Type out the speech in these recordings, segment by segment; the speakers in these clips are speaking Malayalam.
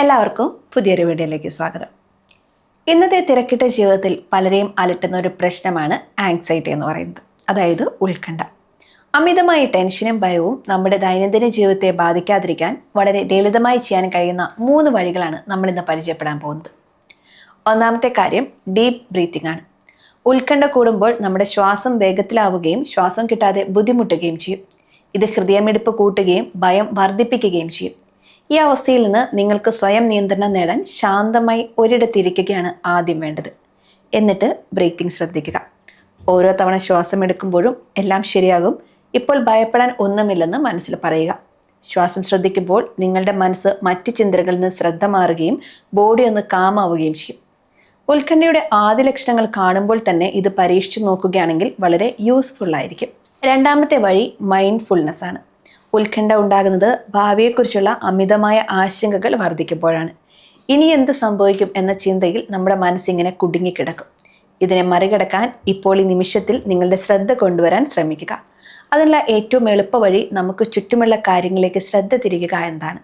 എല്ലാവർക്കും പുതിയൊരു വീഡിയോയിലേക്ക് സ്വാഗതം. ഇന്നത്തെ തിരക്കിട്ട ജീവിതത്തിൽ പലരെയും അലട്ടുന്ന ഒരു പ്രശ്നമാണ് ആങ്സൈറ്റി എന്ന് പറയുന്നത്. അതായത് ഉത്കണ്ഠ. അമിതമായ ടെൻഷനും ഭയവും നമ്മുടെ ദൈനംദിന ജീവിതത്തെ ബാധിക്കാതിരിക്കാൻ വളരെ ലളിതമായി ചെയ്യാൻ കഴിയുന്ന മൂന്ന് വഴികളാണ് നമ്മൾ ഇന്ന് പരിചയപ്പെടാൻ പോകുന്നത്. ഒന്നാമത്തെ കാര്യം ഡീപ്പ് ബ്രീത്തിങ് ആണ്. ഉത്കണ്ഠ കൂടുമ്പോൾ നമ്മുടെ ശ്വാസം വേഗത്തിലാവുകയും ശ്വാസം കിട്ടാതെ ബുദ്ധിമുട്ടുകയും ചെയ്യും. ഇത് ഹൃദയമിടിപ്പ് കൂട്ടുകയും ഭയം വർദ്ധിപ്പിക്കുകയും ചെയ്യും. ഈ അവസ്ഥയിൽ നിന്ന് നിങ്ങൾക്ക് സ്വയം നിയന്ത്രണം നേടാൻ ശാന്തമായി ഒരിടത്തിരിക്കുകയാണ് ആദ്യം വേണ്ടത്. എന്നിട്ട് ബ്രീത്തിങ് ശ്രദ്ധിക്കുക. ഓരോ തവണ ശ്വാസം എടുക്കുമ്പോഴും എല്ലാം ശരിയാകും. ഇപ്പോൾ ഭയപ്പെടാൻ ഒന്നുമില്ലെന്ന് മനസ്സിൽ പറയുക. ശ്വാസം ശ്രദ്ധിക്കുമ്പോൾ നിങ്ങളുടെ മനസ്സ് മറ്റ് ചിന്തകളിൽ നിന്ന് ശ്രദ്ധ മാറുകയും ബോഡി ഒന്ന് കാമാവുകയും ചെയ്യും. ഉത്കണ്ഠയുടെ ആദ്യ ലക്ഷണങ്ങൾ കാണുമ്പോൾ തന്നെ ഇത് പരീക്ഷിച്ചു നോക്കുകയാണെങ്കിൽ വളരെ യൂസ്ഫുൾ ആയിരിക്കും. രണ്ടാമത്തെ വഴി മൈൻഡ്ഫുൾനെസ് ആണ്. ഉത്കണ്ഠ ഉണ്ടാകുന്നത് ഭാവിയെക്കുറിച്ചുള്ള അമിതമായ ആശങ്കകൾ വർദ്ധിക്കുമ്പോഴാണ്. ഇനി എന്ത് സംഭവിക്കും എന്ന ചിന്തയിൽ നമ്മുടെ മനസ്സിങ്ങനെ കുടുങ്ങിക്കിടക്കും. ഇതിനെ മറികടക്കാൻ ഇപ്പോൾ ഈ നിമിഷത്തിൽ നിങ്ങളുടെ ശ്രദ്ധ കൊണ്ടുവരാൻ ശ്രമിക്കുക. അതിനുള്ള ഏറ്റവും എളുപ്പ വഴി നമുക്ക് ചുറ്റുമുള്ള കാര്യങ്ങളിലേക്ക് ശ്രദ്ധ തിരിക്കുക എന്നതാണ്.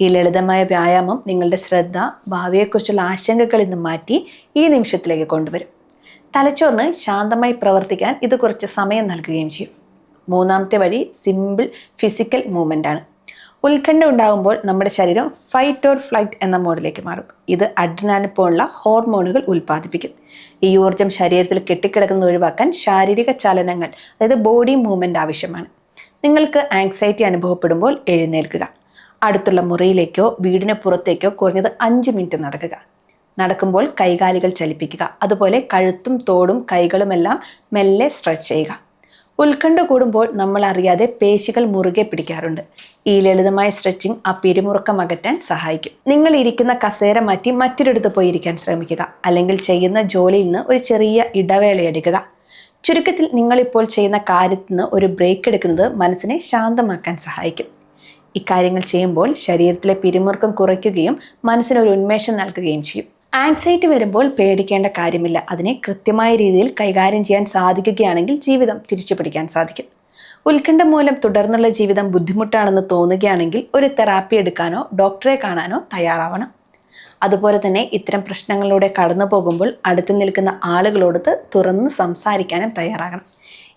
ഈ ലളിതമായ വ്യായാമം നിങ്ങളുടെ ശ്രദ്ധ ഭാവിയെക്കുറിച്ചുള്ള ആശങ്കകളിൽ നിന്ന് മാറ്റി ഈ നിമിഷത്തിലേക്ക് കൊണ്ടുവരും. തലച്ചോറിന് ശാന്തമായി പ്രവർത്തിക്കാൻ ഇത് കുറച്ച് സമയം നൽകുകയും ചെയ്യും. മൂന്നാമത്തെ വഴി സിമ്പിൾ ഫിസിക്കൽ മൂവ്മെന്റ് ആണ്. ഉത്കണ്ഠ ഉണ്ടാകുമ്പോൾ നമ്മുടെ ശരീരം ഫൈറ്റ് ഓർ ഫ്ലൈറ്റ് എന്ന മോഡിലേക്ക് മാറും. ഇത് അഡ്രിനാലിൻ പോലുള്ള ഹോർമോണുകൾ ഉൽപ്പാദിപ്പിക്കും. ഈ ഊർജം ശരീരത്തിൽ കെട്ടിക്കിടക്കുന്ന ഒഴിവാക്കാൻ ശാരീരിക ചലനങ്ങൾ അതായത് ബോഡി മൂവ്മെന്റ് ആവശ്യമാണ്. നിങ്ങൾക്ക് ആങ്സൈറ്റി അനുഭവപ്പെടുമ്പോൾ എഴുന്നേൽക്കുക. അടുത്തുള്ള മുറിയിലേക്കോ വീടിന് പുറത്തേക്കോ കുറഞ്ഞത് അഞ്ച് മിനിറ്റ് നടക്കുക. നടക്കുമ്പോൾ കൈകാലുകൾ ചലിപ്പിക്കുക. അതുപോലെ കഴുത്തും തോടും കൈകളുമെല്ലാം മെല്ലെ സ്ട്രെച്ച് ചെയ്യുക. ഉത്കണ്ഠ കൂടുമ്പോൾ നമ്മൾ അറിയാതെ പേശികൾ മുറുകെ പിടിക്കാറുണ്ട്. ഈ ലളിതമായ സ്ട്രെച്ചിങ് ആ പിരിമുറുക്കം അകറ്റാൻ സഹായിക്കും. നിങ്ങൾ ഇരിക്കുന്ന കസേര മാറ്റി മറ്റൊരിടത്ത് പോയി ഇരിക്കാൻ ശ്രമിക്കുക. അല്ലെങ്കിൽ ചെയ്യുന്ന ജോലിയിൽ നിന്ന് ഒരു ചെറിയ ഇടവേള എടുക്കുക. ചുരുക്കത്തിൽ നിങ്ങളിപ്പോൾ ചെയ്യുന്ന കാര്യത്തിൽ നിന്ന് ഒരു ബ്രേക്ക് എടുക്കുന്നത് മനസ്സിനെ ശാന്തമാക്കാൻ സഹായിക്കും. ഇക്കാര്യങ്ങൾ ചെയ്യുമ്പോൾ ശരീരത്തിലെ പിരിമുറുക്കം കുറയ്ക്കുകയും മനസ്സിനൊരു ഉന്മേഷം നൽകുകയും ചെയ്യും. ആൻസൈറ്റി വരുമ്പോൾ പേടിക്കേണ്ട കാര്യമില്ല. അതിനെ കൃത്യമായ രീതിയിൽ കൈകാര്യം ചെയ്യാൻ സാധിക്കുകയാണെങ്കിൽ ജീവിതം തിരിച്ചു പിടിക്കാൻ സാധിക്കും. ഉത്കണ്ഠ മൂലം തുടർന്നുള്ള ജീവിതം ബുദ്ധിമുട്ടാണെന്ന് തോന്നുകയാണെങ്കിൽ ഒരു തെറാപ്പി എടുക്കാനോ ഡോക്ടറെ കാണാനോ തയ്യാറാവണം. അതുപോലെ തന്നെ ഇത്തരം പ്രശ്നങ്ങളിലൂടെ കടന്നു പോകുമ്പോൾ അടുത്ത് നിൽക്കുന്ന ആളുകളോടത്ത് തുറന്ന് സംസാരിക്കാനും തയ്യാറാകണം.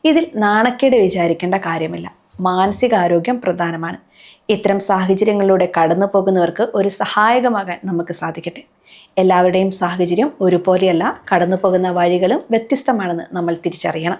ഇതിൽ നാണക്കേട് വിചാരിക്കേണ്ട കാര്യമില്ല. മാനസികാരോഗ്യം പ്രധാനമാണ്. ഇത്തരം സാഹചര്യങ്ങളിലൂടെ കടന്നു പോകുന്നവർക്ക് ഒരു സഹായകമാകാൻ നമുക്ക് സാധിക്കട്ടെ. എല്ലാവരുടെയും സാഹചര്യം ഒരുപോലെയല്ല. കടന്നു പോകുന്ന വഴികളും വ്യത്യസ്തമാണെന്ന് നമ്മൾ തിരിച്ചറിയണം.